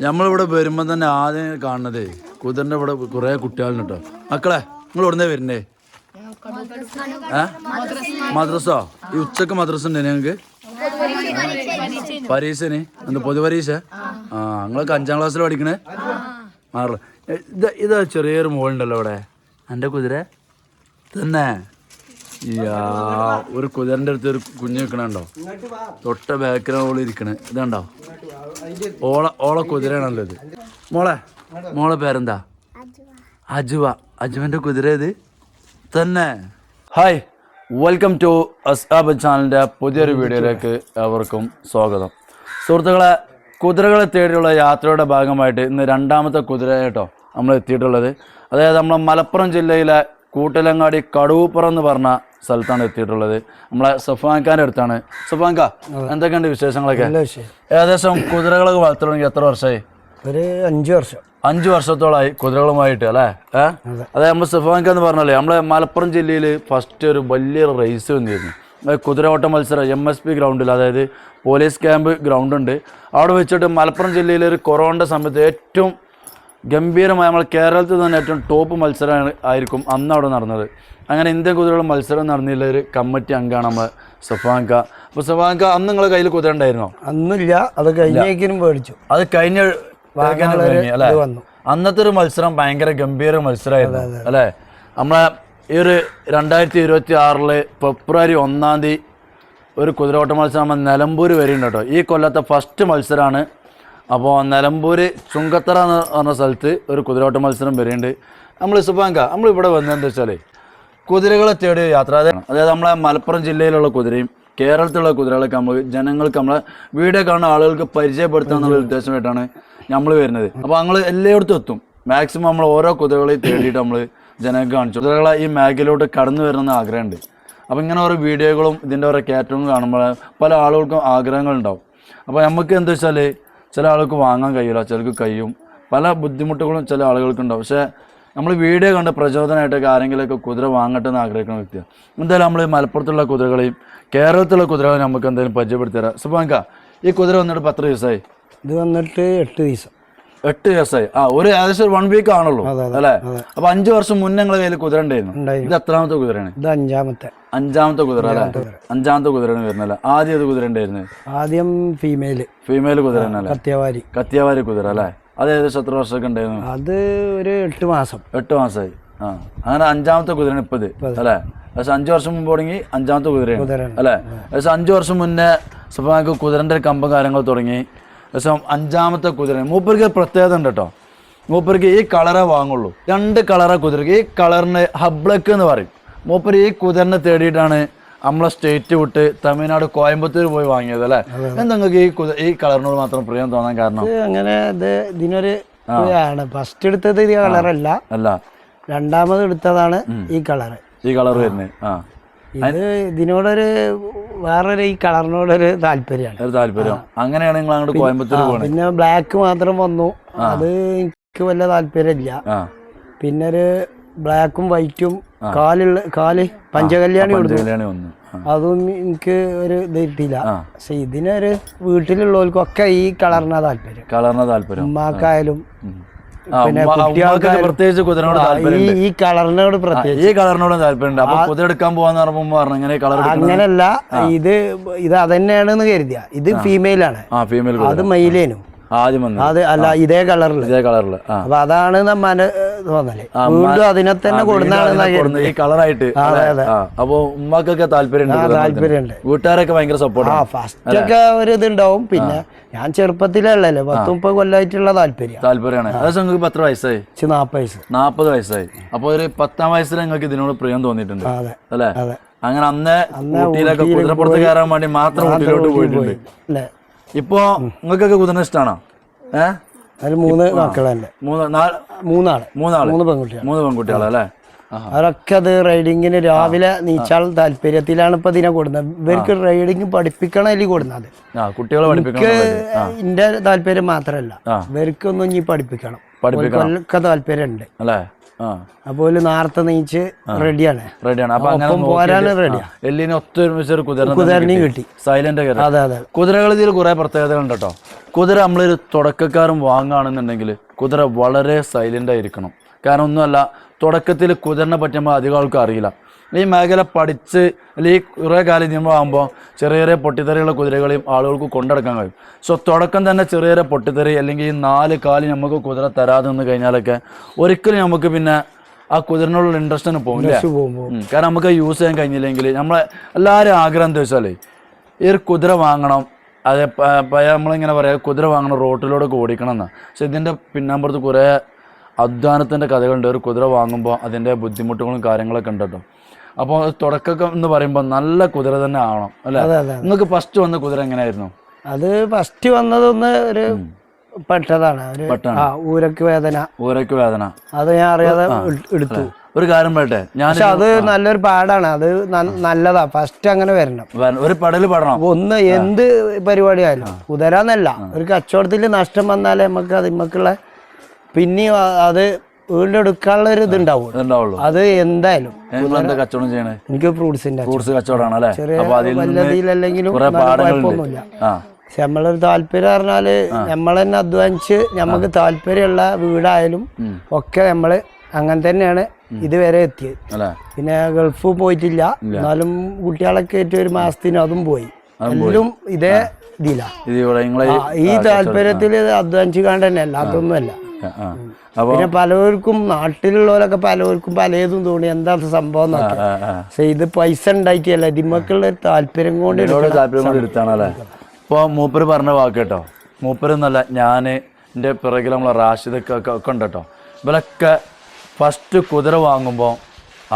നമ്മളിവിടെ വരുമ്പോൾ തന്നെ ആദ്യം കാണുന്നതേ കുതിരന്റെ ഇവിടെ കുറേ കുട്ടികളുണ്ട് കേട്ടോ മക്കളെ നിങ്ങൾ ഉടനെ വരുന്നേ? ഏ? മദ്രസോ? ഈ ഉച്ചയ്ക്ക് മദ്രസ ഉണ്ട് ഞങ്ങൾക്ക് പരീക്ഷന്? എന്താ പൊതുപരീക്ഷ ആ നിങ്ങളൊക്കെ അഞ്ചാം ക്ലാസ്സിൽ പഠിക്കണേ? മാറ. ഇത് ചെറിയൊരു മോളുണ്ടല്ലോ ഇവിടെ. എന്റെ കുതിര. തന്നെ. ഒരു കുതിരന്റെ അടുത്ത് ഒരു കുഞ്ഞ് നിൽക്കണുണ്ടോ തൊട്ട ബാക്കിലാണ് ഓൾ ഇരിക്കണേ. ഇതുണ്ടോ? ഓള ഓള കുതിരയാണല്ലോ ഇത്. മോളെ മോളെ പേരെന്താ? അജുവ. അജുവന്റെ കുതിര ഇത് തന്നെ. ഹായ് വെൽക്കം ടു അസ്ആബ് ചാനലിന്റെ പുതിയൊരു വീഡിയോയിലേക്ക് അവർക്കും സ്വാഗതം. സുഹൃത്തുക്കളെ കുതിരകളെ തേടിയുള്ള യാത്രയുടെ ഭാഗമായിട്ട് ഇന്ന് രണ്ടാമത്തെ കുതിര കേട്ടോ നമ്മൾ എത്തിയിട്ടുള്ളത്. അതായത് നമ്മളെ മലപ്പുറം ജില്ലയിലെ കൂട്ടലങ്ങാടി കടുവപ്പുറം എന്ന് പറഞ്ഞ സ്ഥലത്താണ് എത്തിയിട്ടുള്ളത്. നമ്മളെ സഫാൻഖാന്റെ അടുത്താണ്. സഫാൻക എന്തൊക്കെയുണ്ട് വിശേഷങ്ങളൊക്കെ? ഏകദേശം കുതിരകളൊക്കെ വളർത്തി തുടങ്ങി എത്ര വർഷമായി? ഒരു അഞ്ച് വർഷം. അഞ്ച് വർഷത്തോളമായി കുതിരകളുമായിട്ട് അല്ലേ? ഏഹ് അതെ. നമ്മൾ സഫാൻഖ എന്ന് പറഞ്ഞല്ലേ നമ്മളെ മലപ്പുറം ജില്ലയിൽ ഫസ്റ്റ് ഒരു വലിയ റേസ് വന്നിരുന്നു. കുതിരവട്ട കുതിരയോട്ട മത്സരം എം എസ് പി ഗ്രൗണ്ടിൽ അതായത് പോലീസ് ക്യാമ്പ് ഗ്രൗണ്ട് ഉണ്ട്. അവിടെ വെച്ചിട്ട് മലപ്പുറം ജില്ലയിലെ ഒരു കൊറോണ സമയത്ത് ഏറ്റവും ഗംഭീരമായ നമ്മൾ കേരളത്തിൽ തന്നെ ഏറ്റവും ടോപ്പ് മത്സരം ആയിരിക്കും അന്ന് അവിടെ നടന്നത്. അങ്ങനെ ഇന്ത്യൻ കുതിരകളും മത്സരം നടന്നില്ല ഒരു കമ്മിറ്റി അംഗമാണ് നമ്മൾ സഫാങ്ക. അപ്പോൾ സഫാങ്ക അന്ന് നിങ്ങളെ കയ്യിൽ കുതിര ഉണ്ടായിരുന്നോ? അന്നില്ല അത് കഴിഞ്ഞേക്കിനും മേടിച്ചു. അത് കഴിഞ്ഞ അല്ലേ. അന്നത്തെ ഒരു മത്സരം ഭയങ്കര ഗംഭീര മത്സരമായിരുന്നു അല്ലേ? നമ്മളെ ഈ ഒരു രണ്ടായിരത്തി ഇരുപത്തി ആറിൽ ഫെബ്രുവരി ഒന്നാം തീയതി ഒരു കുതിരോട്ട മത്സരം നമ്മൾ നിലമ്പൂർ വരെയുണ്ട് കേട്ടോ. ഈ കൊല്ലത്തെ ഫസ്റ്റ് മത്സരമാണ് അപ്പോൾ നിലമ്പൂർ ചുങ്കത്തറ എന്ന് പറഞ്ഞ സ്ഥലത്ത് ഒരു കുതിരോട്ട മത്സരം വരുന്നുണ്ട് നമ്മൾ സുബാങ്ക നമ്മൾ ഇവിടെ വന്നതെന്താ വെച്ചാൽ കുതിരകളെ തേടിയ യാത്ര. അതായത് അതായത് നമ്മളെ മലപ്പുറം ജില്ലയിലുള്ള കുതിരയും കേരളത്തിലുള്ള കുതിരകളൊക്കെ നമ്മൾ ജനങ്ങൾക്ക് നമ്മളെ വീഡിയോ കാണുന്ന ആളുകൾക്ക് പരിചയപ്പെടുത്തുക എന്നുള്ള ഉദ്ദേശമായിട്ടാണ് നമ്മൾ വരുന്നത്. അപ്പോൾ നമ്മൾ എല്ലായിടത്തും എത്തും. മാക്സിമം നമ്മൾ ഓരോ കുതിരകളെയും തേടിയിട്ട് നമ്മൾ ജനങ്ങൾക്ക് കാണിച്ചു കുതിരകളെ ഈ മേഖലയിലോട്ട് കടന്നു വരണമെന്ന് ആഗ്രഹമുണ്ട്. അപ്പോൾ ഇങ്ങനെ ഓരോ വീഡിയോകളും ഇതിന്റെ ഓരോ കയറ്റവും കാണുമ്പോൾ പല ആളുകൾക്കും ആഗ്രഹങ്ങളുണ്ടാവും. അപ്പോൾ നമുക്ക് എന്താ വെച്ചാൽ ചില ആൾക്ക് വാങ്ങാൻ കഴിയില്ല ചിലർക്ക് കഴിയും. പല ബുദ്ധിമുട്ടുകളും ചില ആളുകൾക്കുണ്ടാവും. പക്ഷേ നമ്മൾ വീഡിയോ കണ്ട് പ്രചോദനമായിട്ടൊക്കെ ആരെങ്കിലുമൊക്കെ കുതിര വാങ്ങട്ടെ എന്ന് ആഗ്രഹിക്കുന്ന വ്യക്തിയാണ് എന്തായാലും നമ്മൾ മലപ്പുറത്തുള്ള കുതിരകളെയും കേരളത്തിലുള്ള കുതിരകളെയും നമുക്ക് എന്തായാലും പരിചയപ്പെടുത്തി തരാം. സുബാങ്ക ഈ കുതിര വന്നിട്ട് പത്ത് ദിവസമായി ഇത് വന്നിട്ട് എട്ട് ദിവസം. എട്ട് ദിവസമായി. ആ ഒരു ഏകദേശം ഒരു വൺ വീക്ക് ആണല്ലോ അല്ലേ? അപ്പൊ അഞ്ചു വർഷം മുന്നേ നിങ്ങളെ കയ്യിൽ കുതിര ഉണ്ടായിരുന്നു. ഉണ്ടായിരുന്നു ഇത് എത്രാമത്തെ കുതിരയാണ്? ഇത് അഞ്ചാമത്തെ. അഞ്ചാമത്തെ കുതിര അല്ലേ? അഞ്ചാമത്തെ കുതിരയാണ് വരുന്നല്ലേ ആദ്യം ഏത് കുതിര ഉണ്ടായിരുന്നു? ആദ്യം ഫീമെയിൽ ഫീമെയിൽ കുതിര കത്തിയവാരി. കത്തിയവാരി കത്യാവാരി കുതിര അല്ലേ? അത് ഏകദേശം എത്ര വർഷമൊക്കെ ഉണ്ടായിരുന്നു? അത് ഒരു എട്ട് മാസം. എട്ട് മാസമായി. ആ അങ്ങനെ അഞ്ചാമത്തെ കുതിരയാണ് ഇപ്പത് അല്ലേ? പക്ഷെ അഞ്ചു വർഷം മുമ്പ് തുടങ്ങി അഞ്ചാമത്തെ കുതിരയാണ്. അല്ലേ? പക്ഷെ അഞ്ചു വർഷം മുന്നേ സുഫാക്ക് കുതിരന്റെ ഒരു കമ്പം കാര്യങ്ങൾ തുടങ്ങി. പക്ഷെ അഞ്ചാമത്തെ കുതിര മൂപ്പർക്ക് പ്രത്യേകത ഉണ്ട് കേട്ടോ. മൂപ്പർക്ക് ഈ കളറേ വാങ്ങുള്ളൂ. രണ്ട് കളറാ കുതിരക്ക്. ഈ കളറിന് ഹബ്ലക്ക് എന്ന് പറയും. മൂപ്പർ ഈ കുതിരനെ തേടിയിട്ടാണ് നമ്മളെ സ്റ്റേറ്റ് വിട്ട് തമിഴ്നാട് കോയമ്പത്തൂർ പോയി വാങ്ങിയത് അല്ലേ? എന്തെങ്കിലും ഈ കുതിര ഈ കളറിനോട് മാത്രം പ്രിയം തോന്നാൻ കാരണം? അങ്ങനെ ഇത് ഇതിനൊരു ആണ് ഫസ്റ്റ് എടുത്തത് ഈ കളറല്ല. അല്ല. രണ്ടാമത് എടുത്തതാണ് ഈ കളർ ഈ കളർ വരുന്നത്. ഇത് ഇതിനോടൊരു വേറൊരു ഈ കളറിനോടൊരു താല്പര്യമാണ്. ഒരു താല്പര്യം. അങ്ങനെയാണ് നിങ്ങൾ അങ്ങോട്ട് കോയമ്പത്തൂർ പോകുന്നത് പിന്നെ ബ്ലാക്ക് മാത്രം വന്നു. അത് എനിക്ക് വല്ല താല്പര്യമില്ല. പിന്നെ ഒരു ബ്ലാക്കും വൈറ്റും കാലുള്ള കാൽ പഞ്ചകല്യാണി കൊടുത്തു. അതും എനിക്ക് ഒരു ഇത് കിട്ടിയില്ല. പക്ഷെ ഇതിനൊരു വീട്ടിലുള്ളവർക്കൊക്കെ ഈ കളറിനാ താല്പര്യം. കളറിനാ താല്പര്യം. ഉമ്മാക്കായാലും പിന്നെ ഉമ്മ- കുട്ടികൾക്ക് പ്രത്യേകിച്ച് കുതിരനോട് താല്പര്യം ഈ കളറിനോട് പ്രത്യേകിച്ച്. ഈ കളറിനോട് താല്പര്യമുണ്ട്. അപ്പൊ കുതിര എടുക്കാൻ പോവാന്ന് പറഞ്ഞു ഇങ്ങനെ കളർ അങ്ങനല്ല ഇത് ഇത് അതന്നെയാണെന്ന് കരുതിയ. ഇത് ഫീമെയിൽ ആണ്. അത് മയിലേനും ആദ്യം വന്നു അത് അല്ല ഇതേ കളറിൽ ഇതേ കളറിൽ അപ്പൊ അതാണ് നമ്മ തോന്നൽ വീണ്ടും അതിനെ തന്നെ കൊടുന്നാണ് ഈ കളറായിട്ട്. അപ്പൊ ഉമ്മക്കൊക്കെ താല്പര്യം താല്പര്യമുണ്ട്. വീട്ടുകാരൊക്കെ ഭയങ്കര സപ്പോർട്ട് ആ ഫസ്റ്റ് ഒക്കെ ഒരു ഇതുണ്ടാവും. പിന്നെ ഞാൻ ചെറുപ്പത്തിലല്ലേ പത്ത് മുപ്പത് കൊല്ലമായിട്ടുള്ള താല്പര്യം താല്പര്യമാണ്. അതായത് നിങ്ങൾക്ക് എത്ര വയസ്സായി? നാപ്പത് വയസ്സ്. നാപ്പത് വയസ്സായി. അപ്പൊ ഒരു പത്താം വയസ്സിൽ നിങ്ങൾക്ക് ഇതിനോട് പ്രിയം തോന്നിയിട്ടുണ്ട്. അല്ലേ? അങ്ങനെ അന്ന് ഊട്ടിയിലൊക്കെ കുതിരപ്പുറത്ത് കയറാൻ വേണ്ടി മാത്രം ഊട്ടിയിലോട്ട് പോയിട്ടുണ്ട്. ഇപ്പോ നിങ്ങൾക്കൊക്കെ കുതിരനെ ഇഷ്ടമാണോ ഏഹ് അതിൽ മൂന്ന് മക്കളല്ലേ മൂന്ന് നാല് മൂന്നാൾ. മൂന്നാൾ. മൂന്ന് പെൺകുട്ടികൾ മൂന്ന് പെൺകുട്ടികളല്ലേ അവരൊക്കെ അത് റൈഡിങ്ങിന് രാവിലെ നീച്ചാൽ താല്പര്യത്തിലാണ് ഇപ്പൊ ഇതിനെ കൊടുക്കുന്നത് ഇവർക്ക് റൈഡിങ് പഠിപ്പിക്കണമല്ലേ കൊടുക്കുന്നത് ആ കുട്ടികളെ പഠിപ്പിക്കണം എന്റെ താല്പര്യം മാത്രല്ല. ഇവർക്കൊന്നും ഇനി പഠിപ്പിക്കണം. പഠിപ്പിക്കണം. ഉണ്ട് താല്പര്യമുണ്ട്. അല്ലേ? ആ. അപ്പോൾ നേരത്തെ നീച്ച് റെഡിയാണ് റെഡിയാണ് അപ്പൊ അങ്ങനെ ഒപ്പം റെഡിയാണ് റെഡിയാ എല്ലിനെ ഒത്തൊരുമിച്ച് ഒരു കുതിര കുതിരനെയും കിട്ടി. സൈലന്റ് അതെ അതെ കുതിരകൾ ഇതിൽ കുറെ പ്രത്യേകതകളുണ്ട് കേട്ടോ കുതിര നമ്മളൊരു തുടക്കക്കാരൻ വാങ്ങുകയാണെന്നുണ്ടെങ്കിൽ കുതിര വളരെ സൈലന്റ് ആയിരിക്കണം. കാരണം ഒന്നുമല്ല തുടക്കത്തിൽ കുതിരനെ പറ്റുമ്പോൾ അധികം ആൾക്കും അറിയില്ല. ഈ മേഖല പഠിച്ച് അല്ലെങ്കിൽ ഈ കുറേ കാലം നിയമമാകുമ്പോൾ ചെറിയ ചെറിയ പൊട്ടിത്തെറിയുള്ള കുതിരകളെയും ആളുകൾക്ക് കൊണ്ടെടുക്കാൻ കഴിയും. സോ തുടക്കം തന്നെ ചെറിയ ചെറിയ പൊട്ടിത്തെറി അല്ലെങ്കിൽ ഈ നാല് കാലി നമുക്ക് കുതിര തരാതെ നിന്ന് കഴിഞ്ഞാലൊക്കെ ഒരിക്കലും നമുക്ക് പിന്നെ ആ കുതിരനോടുള്ള ഇൻട്രസ്റ്റ് തന്നെ പോകില്ല കാരണം നമുക്ക് യൂസ് ചെയ്യാൻ കഴിഞ്ഞില്ലെങ്കിൽ നമ്മളെ എല്ലാവരും ആഗ്രഹം എന്താ വെച്ചാലേ ഈ ഒരു കുതിര വാങ്ങണം. അതെ നമ്മളിങ്ങനെ പറയാം കുതിര വാങ്ങണം റോട്ടിലൂടെ ഓടിക്കണം എന്നാ. പക്ഷെ ഇതിന്റെ പിന്നാമ്പുറത്ത് കുറേ അധ്വാനത്തിന്റെ കഥകളുണ്ട്. ഒരു കുതിര വാങ്ങുമ്പോൾ അതിന്റെ ബുദ്ധിമുട്ടുകളും കാര്യങ്ങളൊക്കെ ഉണ്ട് കേട്ടോ അപ്പോൾ തുടക്കം എന്ന് പറയുമ്പോൾ നല്ല കുതിര തന്നെ ആവണം അല്ലേ? അതെ അതെ നിങ്ങൾക്ക് ഫസ്റ്റ് വന്ന കുതിര എങ്ങനെയായിരുന്നു? അത് ഫസ്റ്റ് വന്നതൊന്ന് ഒരു പെട്ടതാണ് ഒരു. ഊരക്ക് വേദന. ഊരക്ക് വേദന. അത് ഞാൻ അറിയാതെ എട്- എടുത്തു. ഒരു കാര്യം പറയട്ടെ ഞാൻ പക്ഷെ അത് നല്ലൊരു പാടാണ് അത് നല്ലതാ ഫസ്റ്റ് അങ്ങനെ വരണം. ഒരു പടൽ പടണം. ഒന്ന് എന്ത് പരിപാടിയായാലും കുതിരന്നല്ല ഒരു കച്ചവടത്തിൽ നഷ്ടം വന്നാലേ നമുക്ക് അതിമ്മക്കുള്ള പിന്നെയും ആ- അത് വീണ്ടെടുക്കാനുള്ള ഒരു ഇതുണ്ടാവും. ഉണ്ടാവുള്ളൂ അത് എന്തായാലും. കച്ചവടം ചെയ്യണേ? എനിക്ക് ഫ്രൂട്ട്സിന്റെ ഫ്രൂട്ട്സ് കച്ചവടമാണ് അല്ലേ ചെറിയ കുഴപ്പമൊന്നുമില്ല. പക്ഷെ നമ്മളൊരു താല്പര്യം പറഞ്ഞാൽ നമ്മൾ തന്നെ അധ്വാനിച്ച് നമുക്ക് താല്പര്യമുള്ള വീടായാലും ഒക്കെ നമ്മൾ അങ്ങനെ തന്നെയാണ് ഇതുവരെ എത്തിയത്. പിന്നെ ഗൾഫ് പോയിട്ടില്ല. എന്നാലും കുട്ടികളൊക്കെ ആയിട്ട് ഒരു മാസത്തിന് അതും പോയി. എല്ലാം ഇതേ ഇതിലാ. ഇത് ഈ താല്പര്യത്തിൽ അധ്വാനിച്ചു കാണ്ട് തന്നെ അല്ലാത്തൊന്നുമല്ല പിന്നെ പലവർക്കും നാട്ടിലുള്ളവരൊക്കെ പലവർക്കും പലതും തോന്നി. എന്താ സംഭവം. പക്ഷെ ഇത് പൈസ ഉണ്ടാക്കിയല്ല? ഇതിമക്കുള്ള താല്പര്യം കൊണ്ട് താല്പര്യം കൊണ്ട് എടുത്താണല്ലേ? ഇപ്പോൾ മൂപ്പര് പറഞ്ഞ വാക്ക് കേട്ടോ. മൂപ്പര് എന്നല്ല ഞാൻ എന്റെ പിറകിൽ നമ്മളെ റാഷിദൊക്കെ ഒക്കെ ഒക്കെ ഉണ്ട് കേട്ടോ. ഇവരൊക്കെ ഫസ്റ്റ് കുതിര വാങ്ങുമ്പോൾ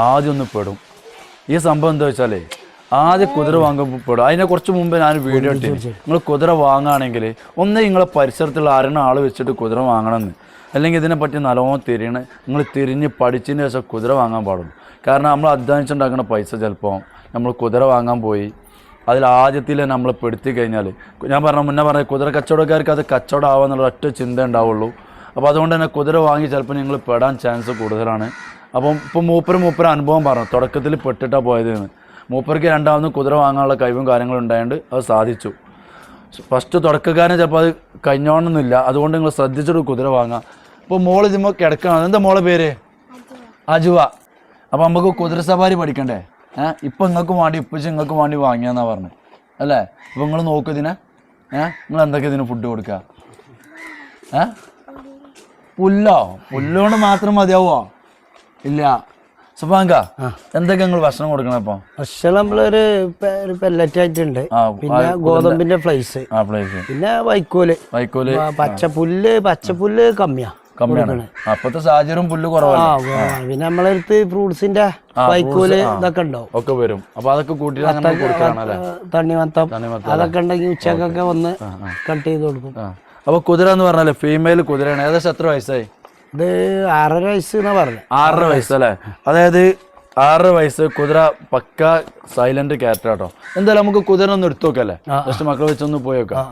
ആദ്യം ഒന്ന് പെടും. ഈ സംഭവം എന്താ വെച്ചാലേ ആദ്യം കുതിര വാങ്ങുമ്പോൾ പെടും. അതിനെ കുറച്ച് മുമ്പ് ഞാൻ വീഡിയോ ഇട്ടു നിങ്ങൾ കുതിര വാങ്ങുകയാണെങ്കിൽ ഒന്ന് നിങ്ങളെ പരിസരത്തുള്ള ആരെണ്ണ ആൾ വെച്ചിട്ട് കുതിര വാങ്ങണമെന്ന്. അല്ലെങ്കിൽ ഇതിനെപ്പറ്റി നല്ലോണം തിരിയണ. നിങ്ങൾ തിരിഞ്ഞ് പഠിച്ചതിന് ശേഷം കുതിര വാങ്ങാൻ പാടുള്ളൂ. കാരണം നമ്മൾ അധ്വാനിച്ചുണ്ടാക്കുന്ന പൈസ ചിലപ്പോൾ നമ്മൾ കുതിര വാങ്ങാൻ പോയി. അതിൽ ആദ്യത്തിൽ നമ്മൾ പെടുത്തി കഴിഞ്ഞാൽ ഞാൻ പറഞ്ഞ മുന്നേ പറഞ്ഞ കുതിര കച്ചവടക്കാർക്ക് അത് കച്ചവടം ആവാന്നുള്ള ഒറ്റ ചിന്ത ഉണ്ടാവുള്ളൂ. അപ്പോൾ അതുകൊണ്ട് തന്നെ കുതിര വാങ്ങി ചിലപ്പോൾ നിങ്ങൾ പെടാൻ ചാൻസ് കൂടുതലാണ്. അപ്പം ഇപ്പം മൂപ്പർ മൂപ്പർ അനുഭവം പറഞ്ഞു തുടക്കത്തിൽ പെട്ടിട്ടാണ് പോയതെന്ന്. മൂപ്പർക്ക് രണ്ടാമതും കുതിര വാങ്ങാനുള്ള കഴിവും കാര്യങ്ങളും ഉണ്ടായതുകൊണ്ട് അത് സാധിച്ചു. ഫസ്റ്റ് തുടക്കക്കാരൻ ചിലപ്പോൾ അത് കഴിഞ്ഞോണമെന്നില്ല അതുകൊണ്ട് നിങ്ങൾ ശ്രദ്ധിച്ചിട്ട് കുതിര വാങ്ങാം. ഇപ്പോൾ മോൾ ഇതുമ്പോൾ കിടക്കണം. എന്താ മോളെ പേര്? അജുവ. അപ്പോൾ നമുക്ക് കുതിര സവാരി പഠിക്കണ്ടേ? ഏഹ് ഇപ്പം നിങ്ങൾക്ക് വേണ്ടി ഇപ്പച്ച് നിങ്ങൾക്ക് വേണ്ടി വാങ്ങിയെന്നാണ് പറഞ്ഞു. അല്ലേ? ഇപ്പം നിങ്ങൾ നോക്കൂ ഇതിനെ. ഏഹ് നിങ്ങൾ എന്തൊക്കെ ഇതിന് ഫുഡ് കൊടുക്കുക ഏഹ് പുല്ലോ. പുല്ലുകൊണ്ട് മാത്രം മതിയാവോ? ഇല്ല. സുഭാങ്ക എന്തൊക്കെ നിങ്ങൾ ഭക്ഷണം കൊടുക്കണം ഇപ്പൊ? ഭക്ഷണം നമ്മളൊരു പെല്ലറ്റ് ആയിട്ടുണ്ട്. പിന്നെ ഗോതമ്പിന്റെ ഫ്ലൈസ് പിന്നെ വൈക്കോൽ. വൈക്കോൽ. പച്ചപ്പുല്ല് പച്ചപ്പുല്ല് കമ്മിയാ. കമ്മിയാണ്. അപ്പത്തെ സാഹചര്യം പുല്ല് ആ, പിന്നെ നമ്മളെ അടുത്ത് ഫ്രൂട്ട്സിന്റെ വൈക്കോൽ ഇതൊക്കെ ഉണ്ടാവും. ഒക്കെ വരും. അപ്പൊ അതൊക്കെ കൂട്ടിയിട്ട് തണ്ണിമത്തം അതൊക്കെ ഉണ്ടെങ്കിൽ ഉച്ചക്കൊക്കെ വന്ന് കട്ട് ചെയ്ത് കൊടുക്കും. അപ്പൊ കുതിര എന്ന് പറഞ്ഞാൽ ഫീമെയിൽ കുതിരയാണ്. ഏകദേശം എത്ര വയസ്സായി? ഇത് ആറര വയസ്സ് എന്നാ പറഞ്ഞു. ആറര വയസ്സല്ലേ അതായത് ആറര വയസ്സ് കുതിര പക്ക സൈലന്റ് ക്യാരക്ടർ കേട്ടോ എന്തായാലും നമുക്ക് കുതിര ഒന്ന് എടുത്തു നോക്കല്ലേ ജസ്റ്റ് മക്കളെ വെച്ചൊന്ന് പോയി നോക്കാം.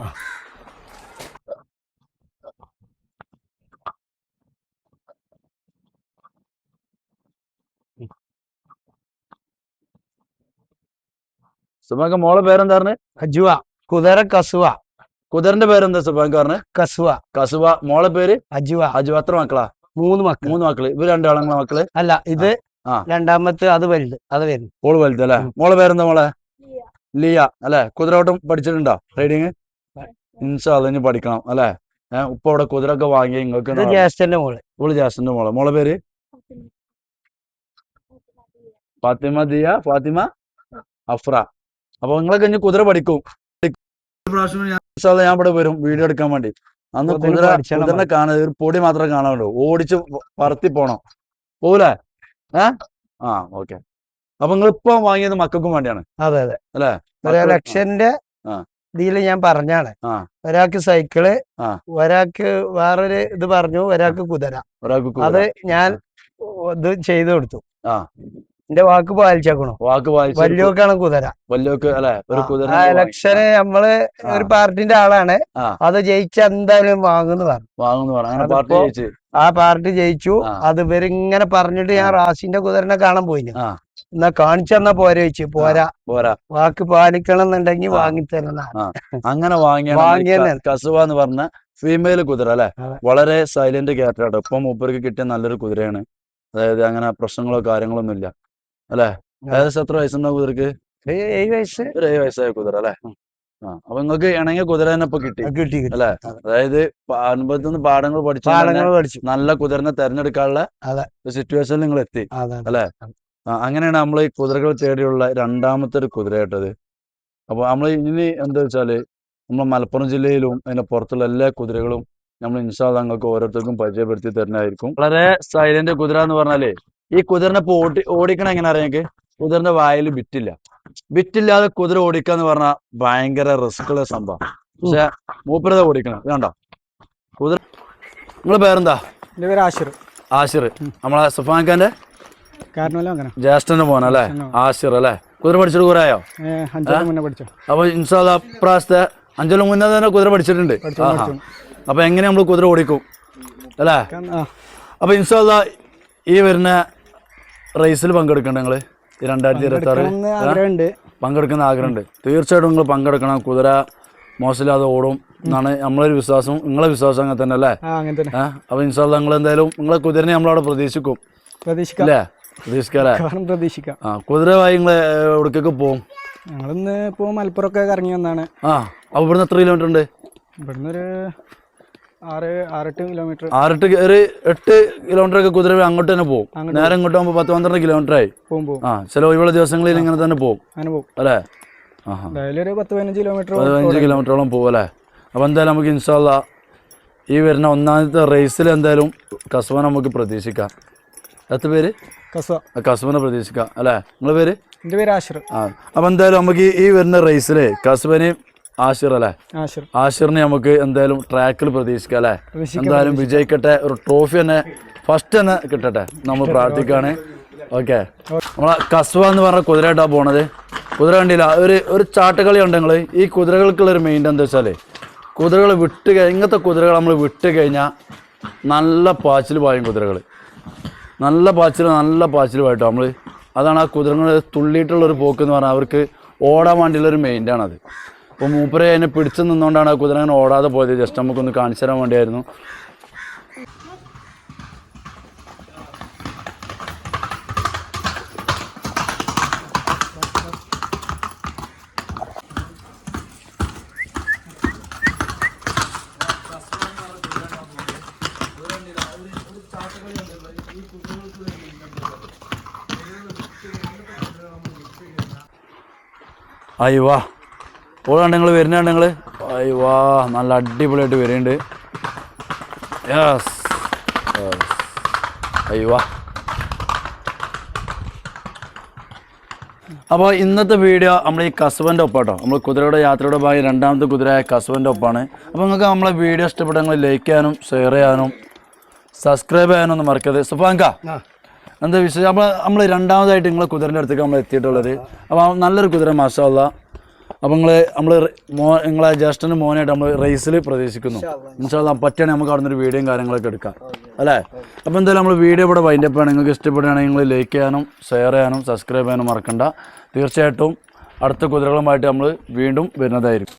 സുബാങ്ക മോളെ പേരെന്താ പറഞ്ഞത് ഹജുവ കുതിര കസുവ. കുതിരന്റെ പേരെന്താ സുബാങ്ക പറഞ്ഞത് കസുവ. കസുവ. മോളെ പേര്? ഹജുവ ഹജുവ എത്ര മക്കളാ? മൂന്ന് മക്കൾ മൂന്ന് മക്കൾ. ഇവർ രണ്ടാളങ്ങളെ മക്കൾ? അല്ല ഇത് ആ. രണ്ടാമത്തെ അത് വലുത്. അത് വരുന്നു മോൾ വലുത് അല്ലെ? മോളെ പേരെന്താ മോളെ? ലിയ. അല്ലെ? കുതിരോട്ടം പഠിച്ചിട്ടുണ്ടോ? റൈഡിങ്? ഇൻഷാല്ല ഇനി പഠിക്കണം അല്ലെ? ഏഹ് ഉപ്പ അവിടെ കുതിരൊക്കെ വാങ്ങി നിങ്ങൾക്ക് ജ്യേഷ്ഠന്റെ മോൾ. ഓൾ ജാസ്റ്റിന്റെ മോളെ. മോളെ പേര്? ഫാത്തിമ. ദിയ. ഫാത്തിമ അഫ്ര. അപ്പൊ നിങ്ങളൊക്കെ ഇനി കുതിര പഠിക്കും. ഞാൻ ഇവിടെ വരും വീഡിയോ എടുക്കാൻ വേണ്ടി. അന്ന് കുതിര കുതിരനെ കാണാൻ ഒരു പൊടി മാത്രമേ കാണാനുള്ളൂ. ഓടിച്ച് പറത്തി പോണം. പോവൂലേ? ഏ? ആ ഓക്കെ. അപ്പൊ നിങ്ങൾ ഇപ്പൊ വാങ്ങിയത് മക്കൾക്കും വേണ്ടിയാണ്. അതെ അതെ. അല്ലെ? ലക്ഷന്റെ. ഇതിൽ ഞാൻ പറഞ്ഞാണ്. ആ. ഒരാൾക്ക് സൈക്കിൾ ആ. ഒരാൾക്ക് വേറൊരു ഇത് പറഞ്ഞു ഒരാൾക്ക് കുതിര. ഒരാൾക്ക് അത് ഞാൻ ഇത് ചെയ്തു കൊടുത്തു. ആ. എന്റെ വാക്ക് പാലിച്ചേക്കണോ? വാക്ക് പാലിച്ചു വല്യോക്കാണ് കുതിര. വല്യോക്ക് അല്ലെ? ഒരു കുതിര ഇലക്ഷന് നമ്മൾ ഒരു പാർട്ടിന്റെ ആളാണ്. അത് ജയിച്ച എന്തായാലും വാങ്ങുന്നതാണ് വാങ്ങുന്നു പറഞ്ഞു. പാർട്ടി ജയിച്ചു. ആ പാർട്ടി ജയിച്ചു. അത് ഇവരിങ്ങനെ പറഞ്ഞിട്ട് ഞാൻ റാസിന്റെ കുതിരനെ കാണാൻ പോയിന്. എന്നാ കാണിച്ചെന്നാ പോരെ വെച്ച് പോരാ. പോരാ. വാക്ക് പാലിക്കണം എന്നുണ്ടെങ്കിൽ. വാങ്ങിത്തരുന്ന അങ്ങനെ വാങ്ങിയ. കസുവ എന്ന് പറഞ്ഞ ഫീമെയിൽ കുതിര അല്ലെ? വളരെ സൈലന്റ് ക്യാരക്ടറാട്ടോ ഇപ്പൊ മൂപ്പർക്ക് കിട്ടിയ നല്ലൊരു കുതിരയാണ്. അതായത് അങ്ങനെ പ്രശ്നങ്ങളോ കാര്യങ്ങളൊന്നും ഇല്ല അല്ലെ? ഏകദേശം എത്ര വയസ്സുണ്ടാവും കുതിരക്ക്? ഏഴ് വയസ്സ്. ഒരു ഏഴ് വയസ്സായ കുതിര അല്ലെ? ആ അപ്പൊ നിങ്ങൾക്ക് ഇണങ്ങിയ കുതിര തന്നെ ഇപ്പൊ കിട്ടി. കിട്ടി അല്ലെ? അതായത് അനുഭവത്തിൽ നിന്ന് പാഠങ്ങൾ പഠിച്ചു നല്ല കുതിരനെ തെരഞ്ഞെടുക്കാനുള്ള. സിറ്റുവേഷനിൽ നിങ്ങൾ എത്തി. അല്ലേ? അങ്ങനെയാണ് നമ്മൾ ഈ കുതിരകൾ തേടിയുള്ള രണ്ടാമത്തെ ഒരു കുതിര കേട്ടത്. അപ്പൊ നമ്മൾ ഇനി എന്താ വെച്ചാൽ നമ്മുടെ മലപ്പുറം ജില്ലയിലും അതിന്റെ പുറത്തുള്ള എല്ലാ കുതിരകളും നമ്മൾ ഇൻഷാ നിങ്ങൾക്ക് ഓരോരുത്തർക്കും പരിചയപ്പെടുത്തി തരുന്നതായിരിക്കും. വളരെ സൈലന്റ് കുതിര എന്ന് പറഞ്ഞാലേ ഈ കുതിരനെ ഇപ്പൊ ഓടി ഓടിക്കണ എങ്ങനെ അറിയാമെങ്കിൽ കുതിരന്റെ വായിൽ ബിറ്റില്ല ബിറ്റില്ലാതെ കുതിര ഓടിക്കുക എന്ന് പറഞ്ഞാൽ ഭയങ്കര റിസ്ക് ഉള്ള സംഭവം. പക്ഷെ മൂപ്പരത ഓടിക്കണം. കണ്ടോ? കുതിര നിങ്ങളെ പേരെന്താ? എന്റെ പേര് ആഷിർ. ആഷിർ. നമ്മളെ സുഫാൻ ഖാന്റെ ജ്യേഷ്ഠന്റെ മോനല്ലേ ആഷിർ അല്ലേ? കുതിര പഠിച്ചിട്ട് കുറെ ആയോ? അഞ്ചു കൊല്ലം മുന്നേ പഠിച്ചു. അപ്പൊ ഇൻഷാല്ല പ്രാവശ്യത്തെ അഞ്ചോളം മുന്നേ തന്നെ കുതിര പഠിച്ചിട്ടുണ്ട്. പഠിച്ചു അപ്പൊ എങ്ങനെ നമ്മൾ കുതിര ഓടിക്കും? അല്ലേ? അപ്പൊ ഇൻഷാല്ല ഈ വരുന്ന റേസിൽ പങ്കെടുക്കണ്ട നിങ്ങൾ? ഈ രണ്ടായിരത്തി ഇരുപത്തി ആറ് പങ്കെടുക്കുന്ന ആഗ്രഹമുണ്ട്. തീർച്ചയായിട്ടും നിങ്ങൾ പങ്കെടുക്കണം. കുതിര മോശമില്ലാതെ ഓടും എന്നാണ് നമ്മളൊരു വിശ്വാസം. നിങ്ങളെ വിശ്വാസം അങ്ങനെ തന്നെ അല്ലേ? അപ്പൊ ഇൻഷാല്ല നിങ്ങൾ എന്തായാലും നിങ്ങളെ കുതിരനെ നമ്മളവിടെ പ്രതീക്ഷിക്കും. പ്രതീക്ഷിക്കാം. അല്ലേ? പ്രതീക്ഷിക്കാം. ആ കുതിരവായി നിങ്ങൾ എവിടേക്കൊക്കെ പോകും ഞങ്ങളിന്ന് ഇപ്പോൾ മലപ്പുറമൊക്കെ കറങ്ങി വന്നാണ്. ആ അപ്പോൾ ഇവിടുന്ന് എത്ര കിലോമീറ്റർ ഉണ്ട്? ഇവിടുന്ന് ഒരു ആറെട്ട് ഒരു എട്ട് കിലോമീറ്റർ ഒക്കെ കുതിര അങ്ങോട്ട് തന്നെ പോകും. നേരെ ഇങ്ങോട്ട് പോകുമ്പോൾ പത്ത് പന്ത്രണ്ട് കിലോമീറ്റർ ആയി. ആ ചില ഒഴിവുള്ള ദിവസങ്ങളിൽ ഇങ്ങനെ തന്നെ പോകും. അല്ലേ? പതിനഞ്ച് കിലോമീറ്ററോളം പോകും. അല്ലേ? അപ്പോൾ എന്തായാലും നമുക്ക് ഇൻഷാല്ല ഈ വരുന്ന ഒന്നാമത്തെ റേസിൽ എന്തായാലും കസ്ബ നമുക്ക് പ്രതീക്ഷിക്കാം. എത്ര പേര്? കസവ. കസവനെ പ്രതീക്ഷിക്കാം അല്ലേ? നിങ്ങളെ പേര്? എന്റെ പേര് ആഷിർ. ആ അപ്പോൾ എന്തായാലും നമുക്ക് ഈ- വരുന്ന റേസിൽ കസ്ബനെയും ആഷിർ അല്ലേ? ആഷിർ. ആഷിറിനെ നമുക്ക് എന്തായാലും ട്രാക്കിൽ പ്രതീക്ഷിക്കാം അല്ലേ? എന്തായാലും വിജയിക്കട്ടെ ഒരു ട്രോഫി തന്നെ ഫസ്റ്റ് തന്നെ കിട്ടട്ടെ നമ്മൾ പ്രാർത്ഥിക്കുകയാണ്. ഓക്കെ. നമ്മളെ കസ്വ എന്ന് പറഞ്ഞ കുതിരയായിട്ടാ പോണത്. കുതിര കണ്ടില്ല ഒരു ഒരു ചാട്ടുകളി ഉണ്ട് നിങ്ങൾ ഈ കുതിരകൾക്കുള്ള ഒരു മെയിൻ എന്താ വെച്ചാൽ കുതിരകൾ വിട്ട് ഇങ്ങനത്തെ കുതിരകൾ നമ്മൾ വിട്ട് കഴിഞ്ഞാൽ നല്ല പാച്ചിൽ പായും കുതിരകൾ നല്ല പാച്ചിൽ നല്ല പാച്ചിൽ പായിട്ടോ നമ്മൾ അതാണ് ആ കുതിരകൾ തുള്ളിയിട്ടുള്ള ഒരു പോക്ക് എന്ന് പറഞ്ഞാൽ അവർക്ക് ഓടാൻ വേണ്ടിയുള്ള ഒരു മെയിന്റാണ് അത് അപ്പോൾ മൂപ്പര് അതിനെ പിടിച്ച് നിന്നുകൊണ്ടാണ് ആ കുതിര അങ്ങനെ ഓടാതെ പോയത്. ജസ്റ്റ് നമുക്കൊന്ന് കാണിച്ചു തരാൻ വേണ്ടിയായിരുന്നു. ഓടാണ്ട് നിങ്ങൾ വരുന്നുണ്ട് നിങ്ങൾ അയ്യവാ നല്ല അടിപൊളിയായിട്ട് വരുന്നുണ്ട് യെസ് അയ്യോ അപ്പോൾ ഇന്നത്തെ വീഡിയോ നമ്മൾ ഈ കസുവന്റെ ഒപ്പം കേട്ടോ നമ്മൾ കുതിരയുടെ യാത്രയുടെ ഭാഗം രണ്ടാമത്തെ കുതിരയായ കസുവന്റെ ഒപ്പമാണ് അപ്പോൾ നിങ്ങൾക്ക് നമ്മളെ വീഡിയോ ഇഷ്ടപ്പെട്ടെങ്കിൽ ലൈക്ക് ചെയ്യാനും ഷെയർ ചെയ്യാനും സബ്സ്ക്രൈബ് ചെയ്യാനും ഒന്നും മറക്കരുത്. സുഫാങ്ക എന്താ വിശേഷം? നമ്മൾ നമ്മൾ രണ്ടാമതായിട്ട് നിങ്ങളെ കുതിരന്റെ അടുത്തേക്ക് നമ്മൾ എത്തിയിട്ടുള്ളത്. അപ്പോൾ നല്ലൊരു കുതിര മാഷാല്ല അപ്പോൾ നിങ്ങൾ നമ്മൾ മോ നിങ്ങളെ ജ്യേഷ്ഠനും മോനായിട്ട് നമ്മൾ റേസിൽ പ്രതീക്ഷിക്കുന്നു. ഇൻഷാല്ല പറ്റുകയാണെങ്കിൽ നമുക്ക് അവിടെ നിന്ന് വീഡിയോയും കാര്യങ്ങളൊക്കെ എടുക്കാം. അല്ലേ? അപ്പോൾ എന്തായാലും നമ്മൾ വീഡിയോ ഇവിടെ വൈൻഡപ്പ് ആണ്. നിങ്ങൾക്ക് ഇഷ്ടപ്പെടുകയാണെങ്കിൽ നിങ്ങൾ ലൈക്ക് ചെയ്യാനും ഷെയർ ചെയ്യാനും സബ്സ്ക്രൈബ് ചെയ്യാനും മറക്കണ്ട. തീർച്ചയായിട്ടും അടുത്ത കുതിരകളുമായിട്ട് നമ്മൾ വീണ്ടും വരുന്നതായിരിക്കും.